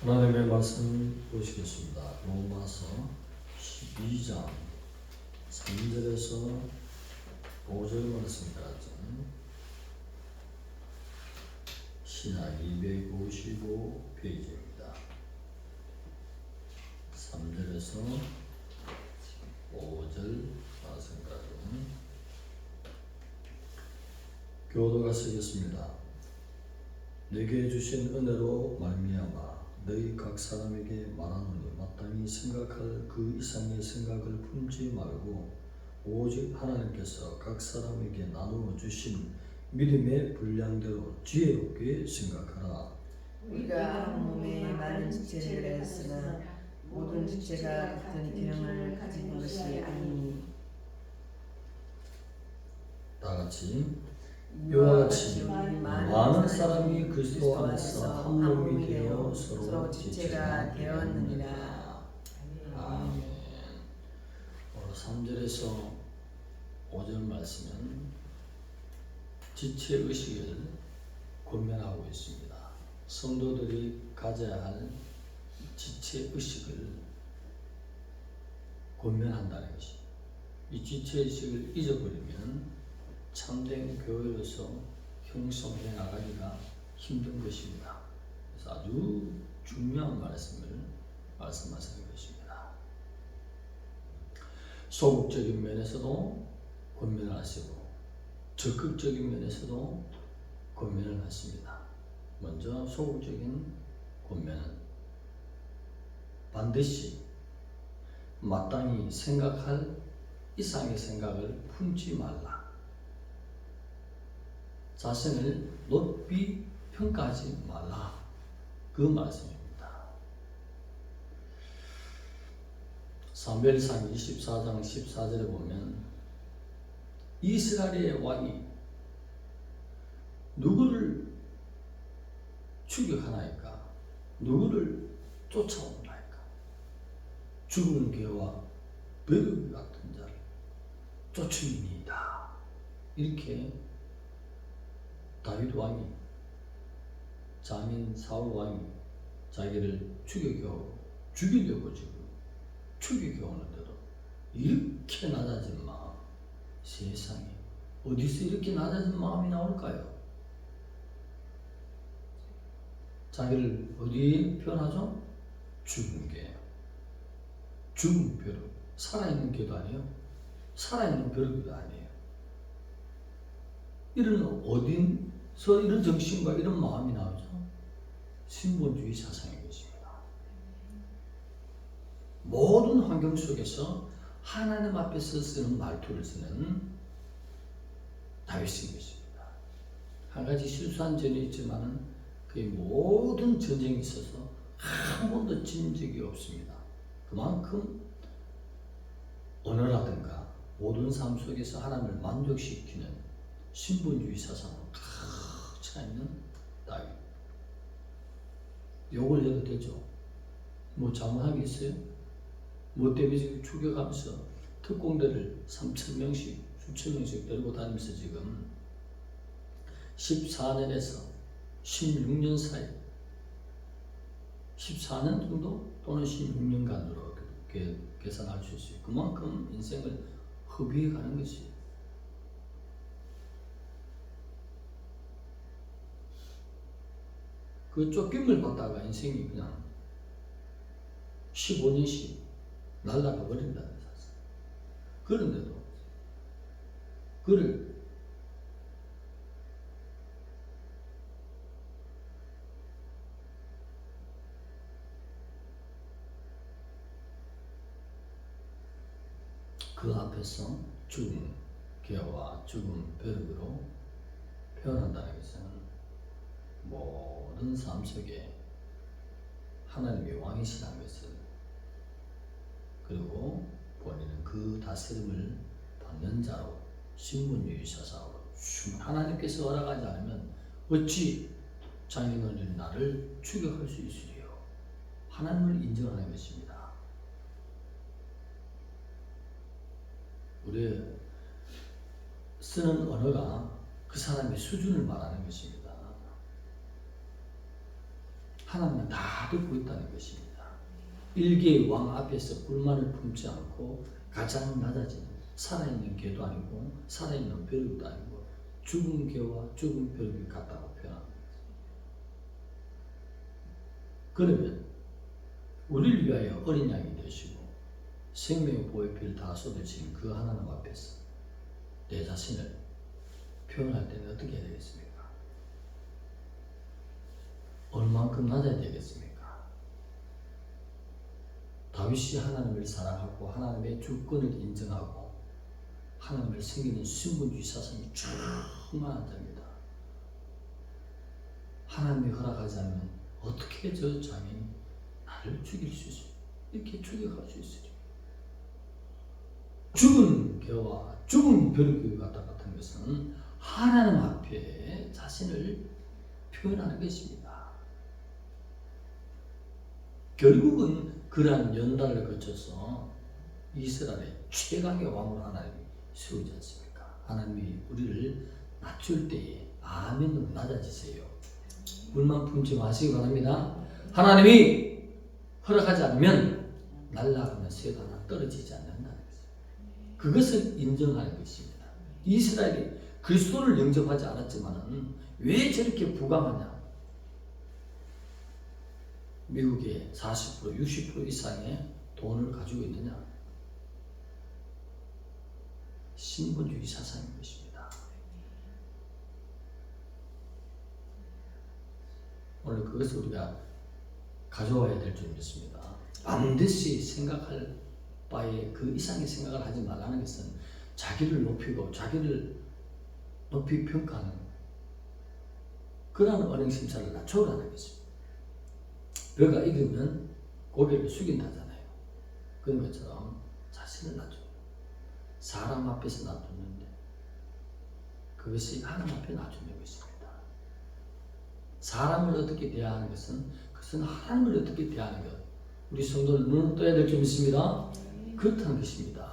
하나님의 말씀 보시겠습니다. 로마서 12장 3절에서 5절 말씀까지 신학 255페이지입니다. 3절에서 5절 말씀까지 교도가 쓰겠습니다. 내게 주신 은혜로 말미암아 너희 각 사람에게 말하노니 마땅히 생각할 그 이상의 생각을 품지 말고 오직 하나님께서 각 사람에게 나누어 주신 믿음의 분량대로 지혜롭게 생각하라. 우리가 한 몸에 많은 지체를 했으나 모든 지체가 같은 기능을 가진 것이 아니니 다 같이 이와 같이 많은 사람이 그리스도 안에서 한 몸이 되어 서로 지체가 되었느니라. 아멘. 오늘 3절에서 5절 말씀은 지체 의식을 권면하고 있습니다. 성도들이 가져야 할 지체 의식을 권면한다는 것이. 이 지체 의식을 잊어버리면 참된 교회로서 형성해 나가기가 힘든 것입니다. 그래서 아주 중요한 말씀을 말씀하시는 것입니다. 소극적인 면에서도 권면을 하시고 적극적인 면에서도 권면을 하십니다. 먼저 소극적인 권면은 반드시 마땅히 생각할 이상의 생각을 품지 말라. 자신을 높이 평가하지 말라. 그 말씀입니다. 사무엘상 24장 14절에 보면 이스라엘의 왕이 누구를 추격하나이까? 누구를 쫓아온다이까? 죽은 개와 베르기 같은 자를 쫓으니이다. 이렇게 다윗 왕이 장인 사울 왕이 자기를 죽여겨 죽이려고 지금 죽이겨 오는데도 이렇게 낮아진 마음 세상에 어디서 이렇게 낮아진 마음이 나올까요? 자기를 어디에 표현하죠? 개 죽은 벼룩 살아있는 개도 아니에요 살아있는 벼룩도 아니에요 이런 어딘 서 이런 정신과 이런 마음이 나오죠? 신본주의 사상인 것입니다. 모든 환경 속에서 하나님 앞에서 쓰는 말투를 쓰는 다윗인 것입니다. 한 가지 실수한 점이 있지만은 그 모든 전쟁에 있어서 한 번도 진 적이 없습니다. 그만큼 언어라든가 모든 삶 속에서 하나님을 만족시키는 신분주의 사상을 차 있는 다윗. 욕을 해도 되죠. 뭐 잘못한 게 있어요? 뭐 때문에 지금 추격하면서 특공대를 3천 명씩, 수천 명씩 데리고 다니면서 지금 14년에서 16년 사이 14년 정도 또는 16년간으로 이렇게 계산할 수 있어요. 그만큼 인생을 허비해 가는 것이에요. 그 쫓김을 받다가 인생이 그냥 15년씩 날라가 버린다는 사실. 그런데도 그를 그 앞에서 죽은 개와 죽은 벼룩으로 표현한다는 것은 모든 삶 속에 하나님의 왕이시라는 것을 그리고 본인은 그 다스림을 받는 자로 신분유의 사상으로 하나님께서 허락하지 않으면 어찌 장인어른 나를 추격할 수 있으리요 하나님을 인정하는 것입니다. 우리 쓰는 언어가 그 사람의 수준을 말하는 것입니다. 하나님은 다 듣고 있다는 것입니다. 일개의 왕 앞에서 불만을 품지 않고 가장 낮아진 살아있는 개도 아니고 살아있는 벼룩도 아니고 죽은 개와 죽은 벼룩이 같다고 표현합니다. 그러면 우리를 위하여 어린 양이 되시고 생명의 보혈 피를 다 쏟으신 그 하나님 앞에서 내 자신을 표현할 때는 어떻게 해야 되겠습니까? 얼만큼 낮아야 되겠습니까? 다윗이 하나님을 사랑하고 하나님의 주권을 인정하고 하나님을 섬기는 신분주의 사상이 충만한 자입니다. 하나님이 허락하지 않으면 어떻게 저 장인이 나를 죽일 수 있어? 이렇게 죽여갈 수 있으리? 죽은 개와 죽은 벼룩이 같다 같은 것은 하나님 앞에 자신을 표현하는 것입니다. 결국은 그러한 연단을 거쳐서 이스라엘의 최강의 왕으로 하나님이 세우지 않습니까? 하나님이 우리를 낮출 때에 아멘으로 낮아지세요. 불만 품지 마시기 바랍니다. 하나님이 허락하지 않으면 날아가면 새도 하나 떨어지지 않는다는 것입니다. 그것을 인정하는 것입니다. 이스라엘이 그리스도를 영접하지 않았지만은 왜 저렇게 부강하냐? 미국의 40% 60% 이상의 돈을 가지고 있느냐? 신분주의 사상인 것입니다. 오늘 그것을 우리가 가져와야 될 줄 믿습니다. 반드시 생각할 바에 그 이상의 생각을 하지 말라는 것은 자기를 높이고 자기를 높이 평가하는 그러한 언행심사를 낮춰가는 것입니다. 벼가 익으면 고개를 숙인다잖아요. 그런 것처럼 자신을 낮춰. 사람 앞에서 놔두는데 그것이 하나님 앞에 놔주는 것입니다. 사람을 어떻게 대하는 것은 그것은 하나님을 어떻게 대하는 것. 우리 성도는 눈을 떠야 될줄 믿습니다. 그렇다는 것입니다.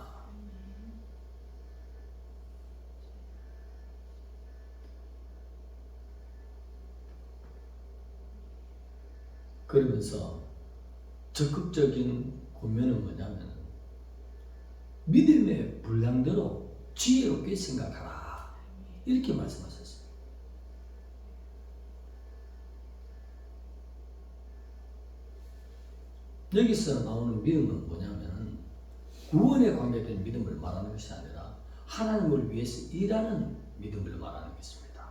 그러면서 적극적인 고면은 뭐냐면 믿음의 분량대로 지혜롭게 생각하라. 이렇게 말씀하셨어요. 여기서 나오는 믿음은 뭐냐면 구원에 관계된 믿음을 말하는 것이 아니라 하나님을 위해서 일하는 믿음을 말하는 것입니다.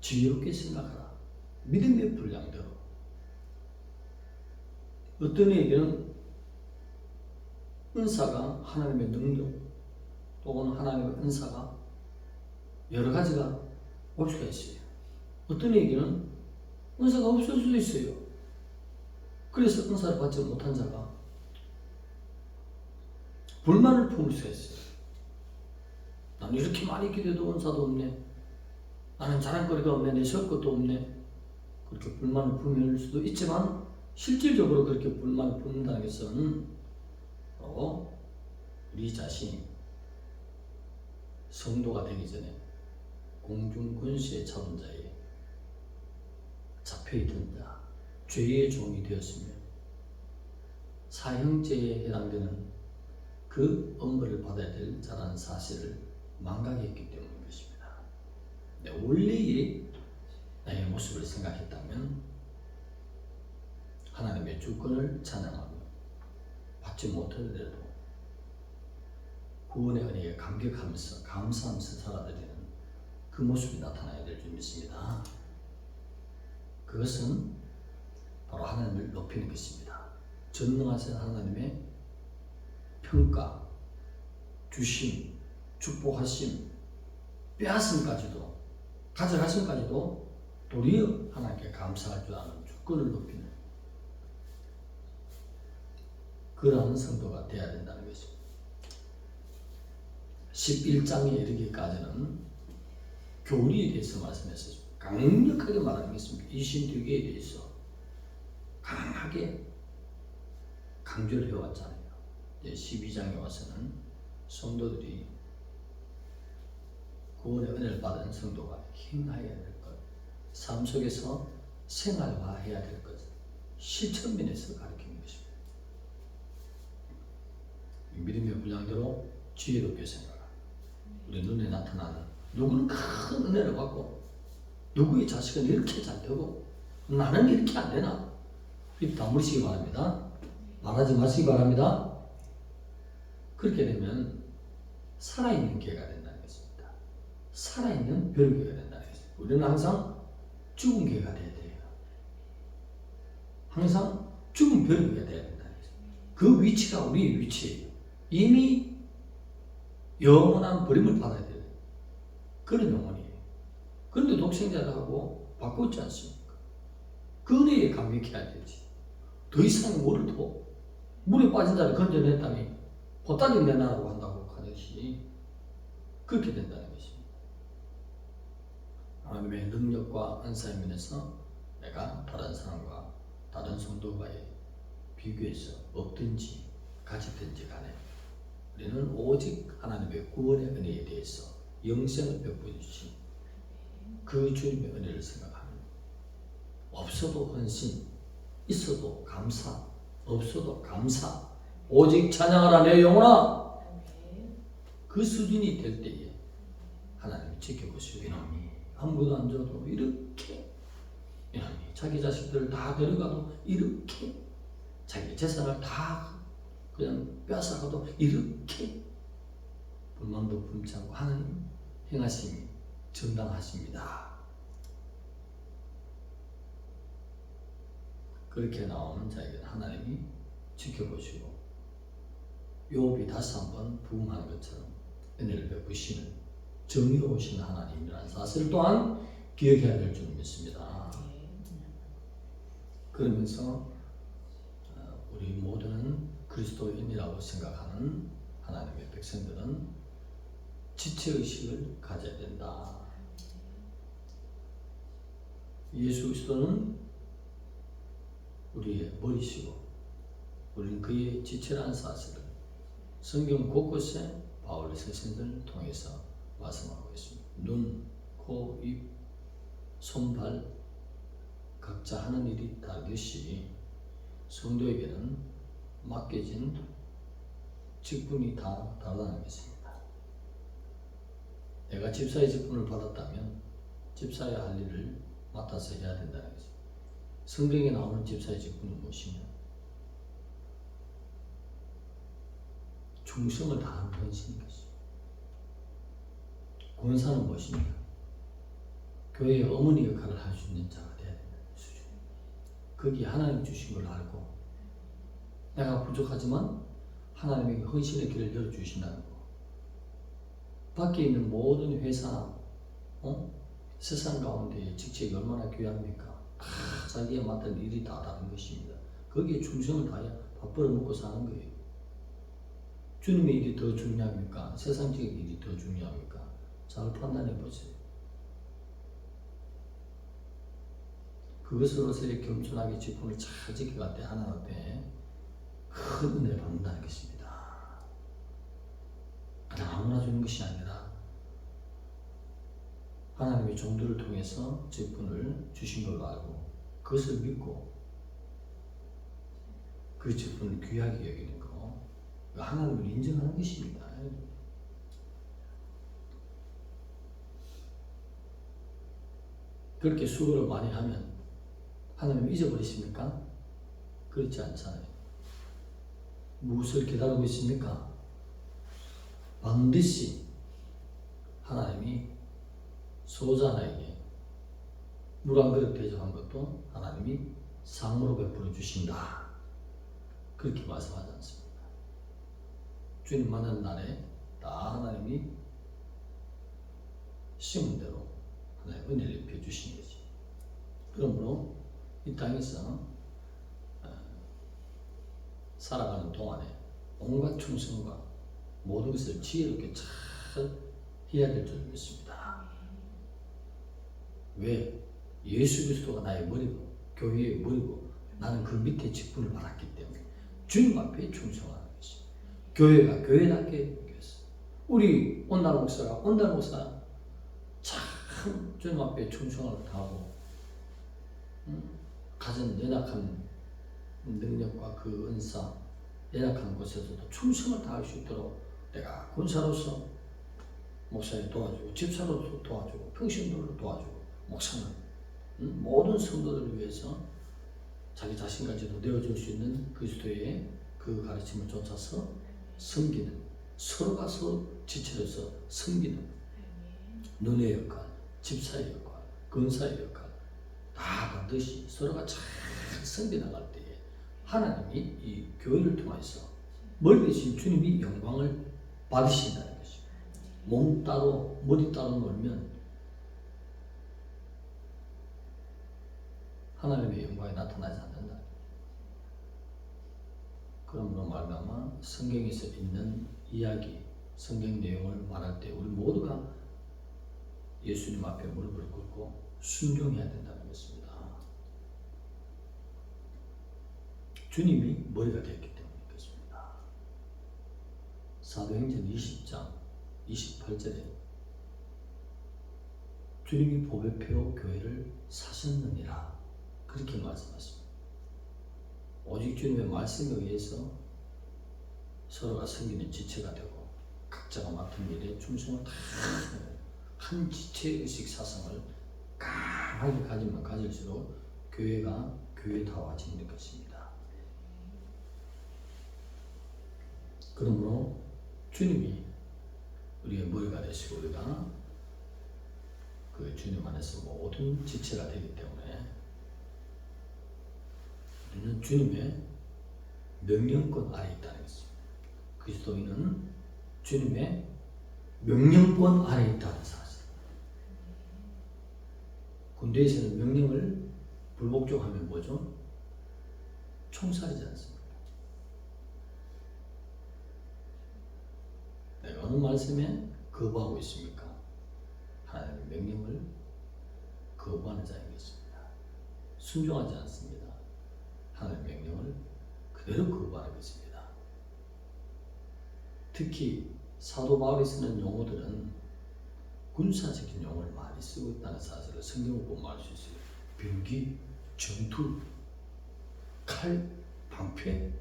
지혜롭게 생각하라. 믿음의 분량대로. 어떤 이에게는 은사가 하나님의 능력 또는 하나님의 은사가 여러 가지가 올 수가 있어요. 어떤 이에게는 은사가 없을 수도 있어요. 그래서 은사를 받지 못한 자가 불만을 품을 수가 있어요. 나는 이렇게 많이 기도해도 은사도 없네. 나는 자랑거리가 없네. 내 세울 것도 없네. 그렇게 불만을 품을 수도 있지만 실질적으로 그렇게 불만을 품는다는 것은 바로 우리 자신이 성도가 되기 전에 공중 권세에 잡은 자에 잡혀 있던 자, 죄의 종이 되었으며 사형죄에 해당되는 그 엄벌을 받아야 될 자라는 사실을 망각했기. 네, 원래의 나의 모습을 생각했다면 하나님의 주권을 찬양하며 받지 못하더라도 구원의 은혜에 감격하면서 감사하면서 살아드리는 그 모습이 나타나야 될 줄 믿습니다. 그것은 바로 하나님을 높이는 것입니다. 전능하신 하나님의 평가, 주심, 축복하심, 빼앗음까지도 가져가심까지도 도리어 하나님께 감사할 줄 아는 주권을 높이는 그러한 성도가 되어야 된다는 것입니다. 11장에 이르기까지는 교리에 대해서 말씀했었죠. 강력하게 말하는 게 있습니다. 이신두개에 대해서 강하게 강조를 해왔잖아요. 12장에 와서는 성도들이 구원의 은혜를 받은 성도가 행하여야 될 것, 삶 속에서 생활화해야 될 것을 실천면에서 가르치는 것입니다. 믿음의 분량대로 지혜롭게 생각하라. 우리 눈에 나타나는 누구는 큰 은혜를 받고 누구의 자식은 이렇게 잘 되고 나는 이렇게 안 되나? 입 다물으시기 바랍니다. 말하지 마시기 바랍니다. 그렇게 되면 살아있는 개가 된다는 것입니다. 살아있는 별개가 된다는 것입니다. 우리는 항상 죽은 개가 돼야 돼요. 항상 죽은 별개가 돼야 것입니다. 그 위치가 우리의 위치예요. 이미 영원한 버림을 받아야 돼요. 그런 영혼이에요. 그런데 독생자라고 바꿨지 않습니까? 그 은혜에 감격해야 되지. 더 이상 더 물에 빠진 자를 건져냈다니 보따리 내놔라고 한다고 하듯이 그렇게 것입니다. 하나님의 능력과 은사의 면에서 내가 다른 사람과 다른 성도와의 비교해서 없든지 가졌든지 간에 우리는 오직 하나님의 구원의 은혜에 대해서 영생을 주신 그 주님의 은혜를 생각하면 없어도 헌신, 있어도 감사, 없어도 감사, 오직 찬양하라 내 영혼아! 그 수준이 될 때에 하나님이 지켜보시고 이놈이 아무것도 안 줘도 이렇게. 자기 자식들을 다 데려가도 이렇게. 자기 재산을 다 그냥 빼앗아가도 이렇게. 불만도 품지 않고 하나님 행하심이 정당하십니다. 그렇게 나오는 자에게는 하나님이 지켜보시고 요업이 다시 한번 부흥하는 것처럼 은혜를 베푸시는 정의로우신 하나님이라는 사실 또한 기억해야 될 줄 믿습니다. 그러면서 어, 우리 모두는 그리스도인이라고 생각하는 하나님의 백성들은 지체의식을 가져야 된다. 예수 그리스도는 우리의 머리시고 우리는 그의 지체라는 사실을 성경 곳곳에 바울의 선생들을 통해서 말씀하고 있습니다. 눈, 코, 입, 손 발 각자 하는 일이 다르듯이 성도에게는 맡겨진 직분이 다 다르다는 것입니다. 내가 집사의 직분을 받았다면 집사의 할 일을 맡아서 해야 된다는 것입니다. 성경에 나오는 집사의 직분은 무엇이냐? 충성을 다하는 헌신인 것입니다. 권사는 무엇입니까? 교회의 어머니 역할을 할 수 있는 자가 되어야 된다는 수준. 거기에 하나님 주신 걸 알고 내가 부족하지만 하나님에게 헌신의 길을 열어주신다는 거. 밖에 있는 모든 회사나 어? 세상 가운데 직책이 얼마나 귀합니까? 다 자기가 맡은 일이 다 다른 것입니다. 거기에 충성을 다해야 밥 벌어먹고 사는 거예요. 주님의 일이 더 중요합니까? 세상적인 일이 더 중요합니까? 잘 판단해 보세요. 그것으로서의 겸손하게 직분을 잘 지켜갈 때 하나님 앞에 큰 은혜를 받는다는 것입니다. 아무나 주는 것이 아니라 하나님의 종들을 통해서 직분을 주신 걸로 알고 그것을 믿고 그 직분을 귀하게 여기는 거 하나님을 인정하는 것입니다. 그렇게 수고를 많이 하면 하나님 잊어버리십니까? 그렇지 않잖아요. 무엇을 기다리고 있습니까? 반드시 하나님이 소자나에게 물 한 그릇 대접한 것도 하나님이 상으로 베풀어 주신다. 그렇게 말씀하지 않습니다. 주님 만난 날에 다 하나님이 심은 대로 은혜를 입혀 주신 거지. 그러므로 이 땅에서 어, 살아가는 동안에 온갖 충성과 모든 것을 지혜롭게 잘 해야 될 줄 믿습니다. 왜? 예수 그리스도가 나의 머리고 교회의 머리고 나는 그 밑에 직분을 받았기 때문에 주님 앞에 충성하는 것이 교회가 교회답게 여겼어. 우리 온날 목사가 온날 목사 참 주님 앞에 충성을 다하고 응? 가진 연약한 능력과 그 은사, 연약한 곳에서도 충성을 다할 수 있도록 내가 군사로서 목사님 도와주고 집사로서 도와주고 평신도를 도와주고 목사는 음, 모든 성도들을 위해서 자기 자신까지도 내어줄 수 있는 그리스도의 그 가르침을 쫓아서 섬기는 서로가 서로 지체로서 섬기는 눈의 역할, 집사의 역할, 근사의 역할 다 반드시 서로가 잘 섬겨 나갈 때에 하나님이 이 교회를 통해서 멀리 계신 주님이 영광을 받으신다는 것입니다. 몸 따로 머리 따로 놀면 하나님의 영광이 나타나지 않는다. 그러므로 말미암아 성경에서 있는 이야기, 성경 내용을 말할 때 우리 모두가 예수님 앞에 무릎을 꿇고 순종해야 된다는 것입니다. 주님이 머리가 되었기 때문에 그렇습니다. 사도행전 20장 28절에 주님이 보배표 교회를 사셨느니라 그렇게 말씀하십니다. 오직 주님의 말씀에 의해서 서로가 섬기는 지체가 되고 각자가 맡은 일에 충성을 다 한 지체의식 사상을 강하게 가지면 가질수록 교회가 교회다워지는 것입니다. 그러므로 주님이 우리의 머리가 되시고 우리가 그 주님 안에서 모든 지체가 되기 때문에 우리는 주님의 명령권 아래 있다는 것입니다. 그리스도인은 주님의 명령권 아래 있다는 사실. 군대에서는 명령을 불복종하면 뭐죠? 총살이지 않습니까? 내가 어느 말씀에 거부하고 있습니까? 하나님의 명령을 거부하는 자인 것입니다. 순종하지 않습니다. 하나님의 명령을 그대로 거부하는 것입니다. 특히 사도 바울이 쓰는 용어들은 군사적인 용어를 많이 쓰고 있다는 사실을 성경을 보면 알 수 있어요. 병기, 전투, 칼, 방패.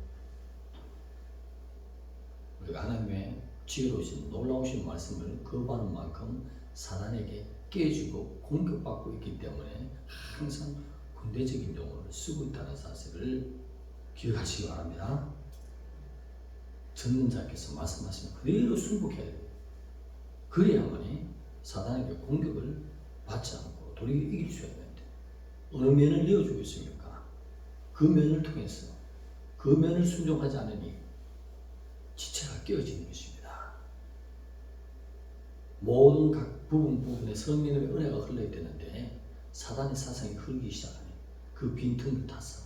우리가 하나님의 지혜로우신 놀라우신 말씀을 거부하는 만큼 사단에게 깨지고 공격받고 있기 때문에 항상 군대적인 용어를 쓰고 있다는 사실을 기억하시기 바랍니다. 듣는 자께서 말씀하시면 그대로 순복해야 돼요. 그래야만이 사단에게 공격을 받지 않고 도리어 이길 수 있는데 어느 면을 내어주고 있습니까? 그 면을 통해서 그 면을 순종하지 않으니 지체가 깨어지는 것입니다. 모든 각 부분 부분에 성령의 은혜가 흘러야 되는데 사단의 사상이 흐르기 시작하니 그 빈틈을 탔어.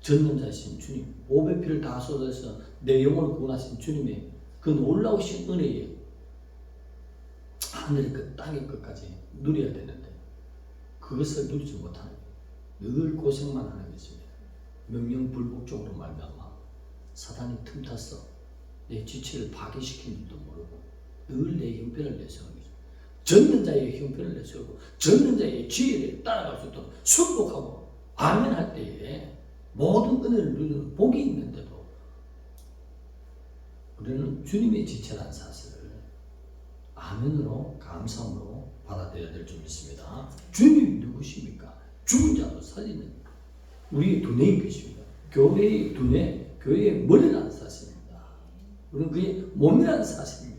전능자이신 주님, 오백 피를 다 쏟아서 내 영혼을 구원하신 주님의 그 놀라우신 은혜에 하늘의 끝, 땅의 끝까지 누려야 되는데 그것을 누리지 못하는 늘 고생만 하는 것입니다. 명령 불복종으로 말미암아 사단이 틈타서 내 지체를 파괴시키는 줄도 모르고 늘 내 형편을 내세우는 거죠. 젖는 자의 형편을 내세우고 젖는 자의 지혜를 따라갈 수 있도록 순복하고 아멘할 때에 모든 은혜를 누리는 복이 있는데도 우리는 주님의 지체라는 사실을 아멘으로 감사함으로 받아들여야 될 줄 믿습니다. 주님이 누구십니까? 죽은 자도 살리는 우리의 두뇌인 것입니다. 교회의 두뇌, 교회의 머리라는 사실입니다. 우리는 그의 몸이라는 사실입니다.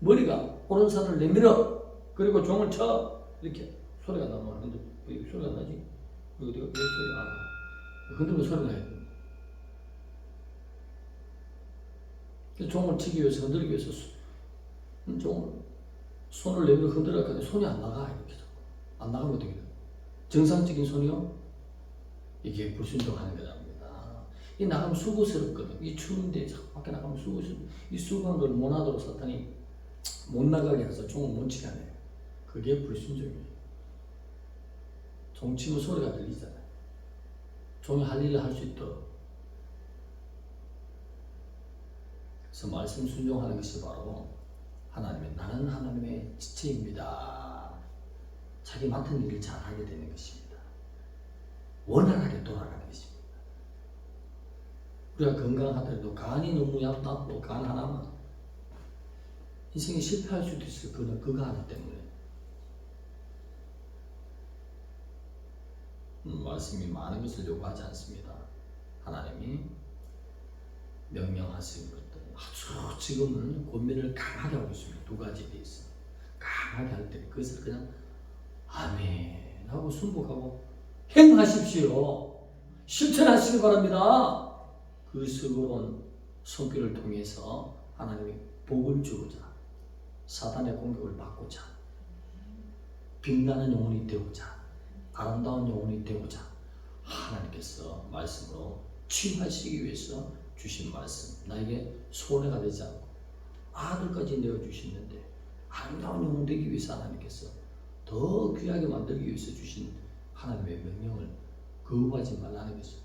머리가 오른손을 내밀어 그리고 종을 쳐 이렇게 소리가 나면 근데 왜 소리가 나지? 왜 어디가 왜안 나? 흔들면 소리가 나요. 그 종을 치기 위해서 흔들기 위해서 종을 손을 내밀어 흔들었는데 손이 안 나가 이렇게. 안 나가면 어떻게 돼? 정상적인 손이요? 이게 불순종하는 거랍니다. 이 나가면 수고스럽거든. 이 추운데 자꾸 밖에 나가면 수고스럽. 이 수고한 걸 못하도록 사탄이 못 나가게 해서 종을 못 치게 하네. 그게 불순종이에요. 종 치면 소리가 들리잖아요. 종이 할 일을 할 수 있도록. 그래서 말씀 순종하는 것이 바로 하나님의 나는 하나님의 지체입니다. 자기 맡은 일을 잘 하게 되는 것입니다. 원활하게 돌아가는 것입니다. 우리가 건강하더라도 간이 너무 나쁘고 간 하나만 인생이 실패할 수도 있어요. 그는 그거 하나 때문에. 음, 말씀이 많은 것을 요구하지 않습니다. 하나님이 명령하신 것들 아주 지금은 고민을 강하게 하고 있습니다. 두 가지에 대해서 강하게 할 때 그것을 그냥 아멘 하고 순복하고 행하십시오. 실천하시기 바랍니다. 그 수고로운 손길을 통해서 하나님이 복을 주고자 사단의 공격을 받고자 빛나는 영혼이 되고자 아름다운 영혼이 되고자 하나님께서 말씀으로 취하시기 위해서 주신 말씀 나에게 손해가 되지 않고 아들까지 내어주시는데 아름다운 영혼 되기 위해서 하나님께서 더 귀하게 만들기 위해서 주신 하나님의 명령을 거부하지 말라는 것입니다.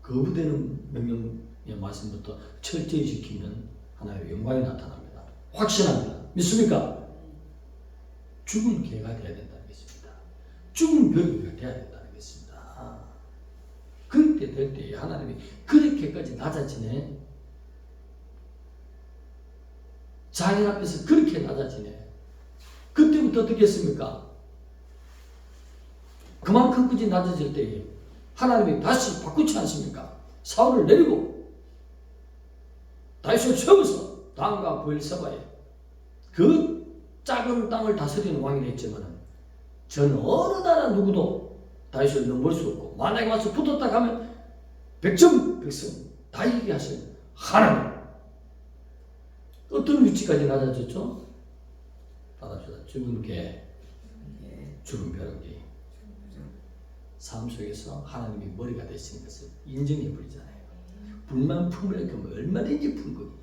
거부되는 명령의 말씀부터 철저히 지키면 하나님의 영광이 나타납니다. 확신합니다. 믿습니까? 죽은 개가 되어야 된다는 것입니다. 죽은 되어야 된다는 것입니다. 그때 될때 하나님이 그렇게까지 낮아지네. 자연 앞에서 그렇게 낮아지네. 그때부터 어떻게 했습니까? 그만큼까지 낮아질 때에 하나님이 다시 바꾸지 않습니까? 사울을 내리고 다윗을 세워서 당과 부엘사바에 그 작은 땅을 다스리는 왕이 됐지만 전 어느 나라 누구도 다윗을 넘볼 수 없고 만약에 와서 붙었다 가면 백점 백성 다 이기게 하시는 하나님 어떤 위치까지 낮아졌죠? 낮아졌다 죽은 개 예. 죽은 벼룩이 삶 속에서 하나님이 머리가 되시는 것을 인정해 버리잖아요. 불만 품으려 그러면 얼마든지 품고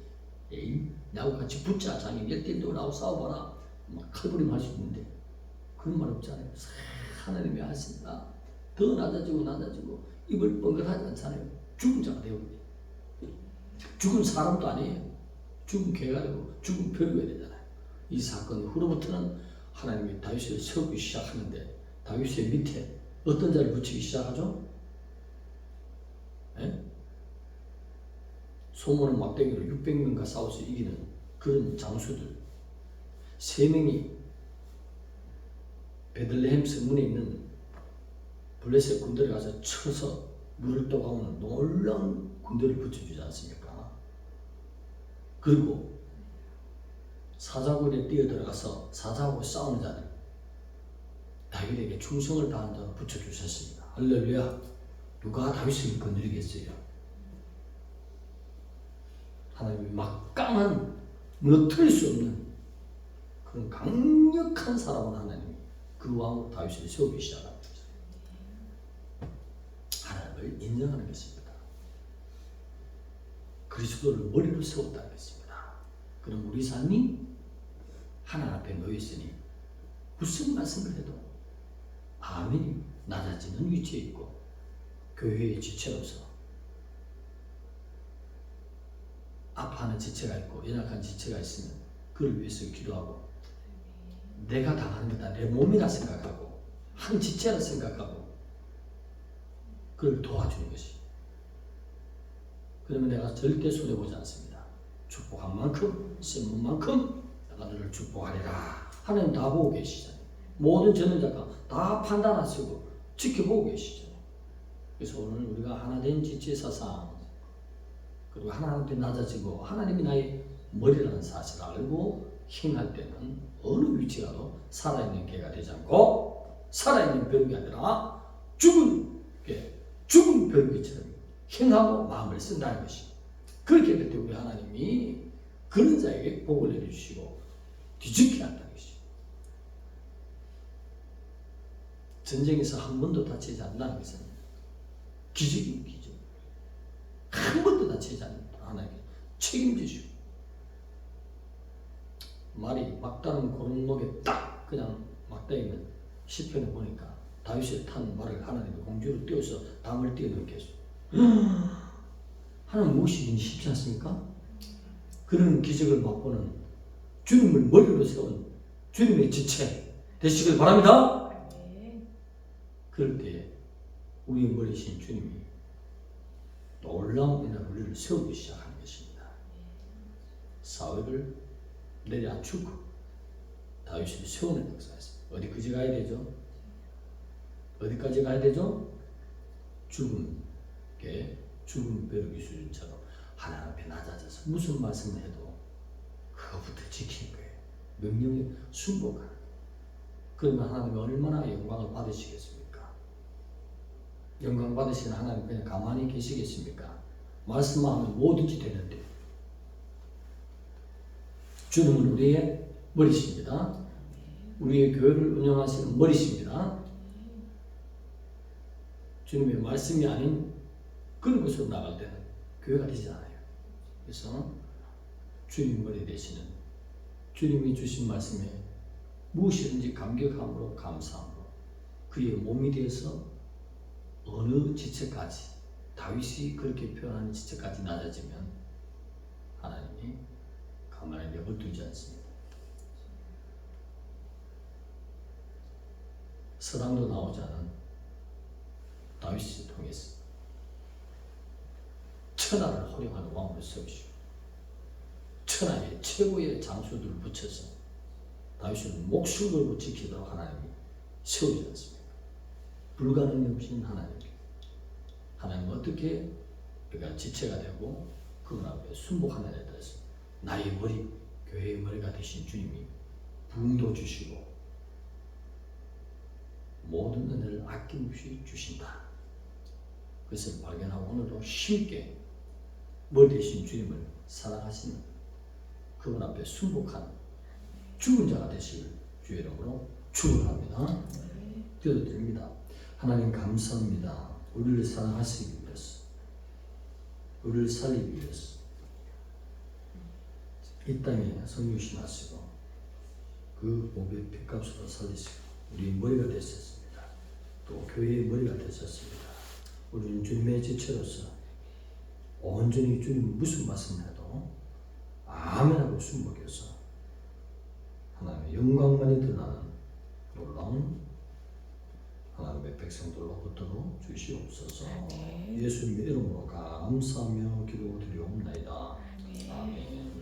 에이 나하고 같이 붙자 장인 열대도 나하고 싸워봐라 막 칼부림 할 수 있는데 그런 말 없잖아요. 싹 하나님이 하신다. 더 낮아지고 낮아지고 입을 뻥긋하지 않잖아요. 죽은 자가 되어버려. 죽은 사람도 아니에요. 죽은 개가 되고 죽은 벼룩이 되잖아요. 이 사건 후로부터는 하나님이 다윗을 세우기 시작하는데 다윗의 밑에 어떤 자를 붙이기 시작하죠? 예? 소모는 막대기로 600명과 싸워서 이기는 그런 장수들 세 명이 베들레헴 성문에 있는 블레셋 군대를 가서 쳐서 물을 떠가오는 놀라운 군대를 붙여주지 않습니까? 그리고 사자굴에 뛰어들어가서 사자하고 싸우는 자들 다윗에게 충성을 다한 자 붙여주셨습니다. 할렐루야. 누가 다윗을 건드리겠어요? 하나님이 막강한 무너뜨릴 수 없는 그런 강력한 사람은 하나님이 그왕 다윗을 세우기 시작합니다. 하나님을 인정하는 것입니다. 그리스도를 머리로 세웠다는 것입니다. 그럼 우리 삶이 하나님 앞에 놓여 있으니 무슨 말씀을 해도 아멘이 낮아지는 위치에 있고 교회의 지체로서 아파하는 지체가 있고 연약한 지체가 있으면 그를 위해서 기도하고 내가 당하는 거다 내 몸이라 생각하고 한 지체라 생각하고 그를 도와주는 것이. 그러면 내가 절대 손해보지 않습니다. 축복한 만큼 쓴 만큼 내가 너를 축복하리라 하나님 다 보고 계시잖아요. 모든 전능자가 다 판단하시고 지켜보고 계시잖아요. 그래서 오늘 우리가 하나 된 지체 사상 그리고 하나님 앞에 낮아지고 하나님이 나의 머리라는 사실을 알고 행할 때는 어느 위치가도 살아있는 개가 되지 않고 살아있는 벼룩이 아니라 죽은 개, 죽은 벼룩이처럼 행하고 마음을 쓴다는 것이 그렇게 될 때 우리 하나님이 그런 자에게 복을 내려주시고 뒤집게 한다는 것이 전쟁에서 한 번도 다치지 않는다는 것은 기적입니다 기적. 한 번도 다치지 않는다. 하나님 책임지시고 말이 막다른 고른목에 딱 그냥 막다 있는 시편에 보니까 다윗이 탄 말을 하나님이 공주로 띄워서 담을 띄어넣게 했어 하나님 무엇이든지 쉽지 않습니까? 그런 기적을 맛보는 주님을 머리로 세운 주님의 지체 되시길 바랍니다. 그럴 때 우리 머리신 주님이 놀라운 은혜로 우리를 세우기 시작하는 것입니다. 사울을 내려앉히고 다윗을 세우는 역사였습니다. 어디까지 가야 되죠? 어디까지 가야 되죠? 죽음께 죽음 벼룩이 수준처럼 하나님 앞에 낮아져서 무슨 말씀을 해도 그거부터 지키는 거예요. 명령에 순복하는. 그러면 하나님이 얼마나 영광을 받으시겠습니까? 영광 받으시는 하나님 그냥 가만히 계시겠습니까? 말씀만 하면 뭐든지 되는데 주님은 우리의 머리십니다. 우리의 교회를 운영하시는 머리십니다. 주님의 말씀이 아닌 그런 곳으로 나갈 때는 교회가 되지 않아요. 그래서 주님 머리 되시는 주님이 주신 말씀에 무엇이든지 감격함으로 감사함으로 그의 몸이 되어서 어느 지체까지 다윗이 그렇게 표현하는 지체까지 낮아지면 하나님이 가만히 내버려두지 않습니다. 서당도 나오지 않은 다윗을 통해서 천하를 호령하는 왕으로 세우시고 천하의 최고의 장수들을 붙여서 다윗을 목숨 걸고 지키도록 하나님이 세우지 않습니까? 불가능이 없인 하나님. 하나님 어떻게 우리가 지체가 되고 그분 앞에 순복하느냐에 따라서 나의 머리, 교회의 머리가 되신 주님이 부흥도 주시고 모든 은혜를 아낌없이 주신다. 그것을 발견하고 오늘도 힘있게 머리 되신 주님을 사랑하시는 그분 앞에 순복하는 죽은 자가 되실 주의 이름으로 축원합니다. 기도드립니다. 하나님 감사합니다. 우리를 사랑하시기 위해서, 우리를 살리기 위해서 이 땅에 성육신 하시고 그 몸의 핏값으로 살리시고 우리 머리가 되셨습니다. 또 교회의 머리가 되셨습니다. 우리는 주님의 지체로서 온전히 주님 무슨 말씀을 해도 아멘하고 순복해서 하나님의 영광만이 드러나는 놀라운 하나님의 백성들로부터 주시옵소서 아멘. 예수님의 이름으로 감사하며 기도 드리옵나이다. 아멘. 아멘.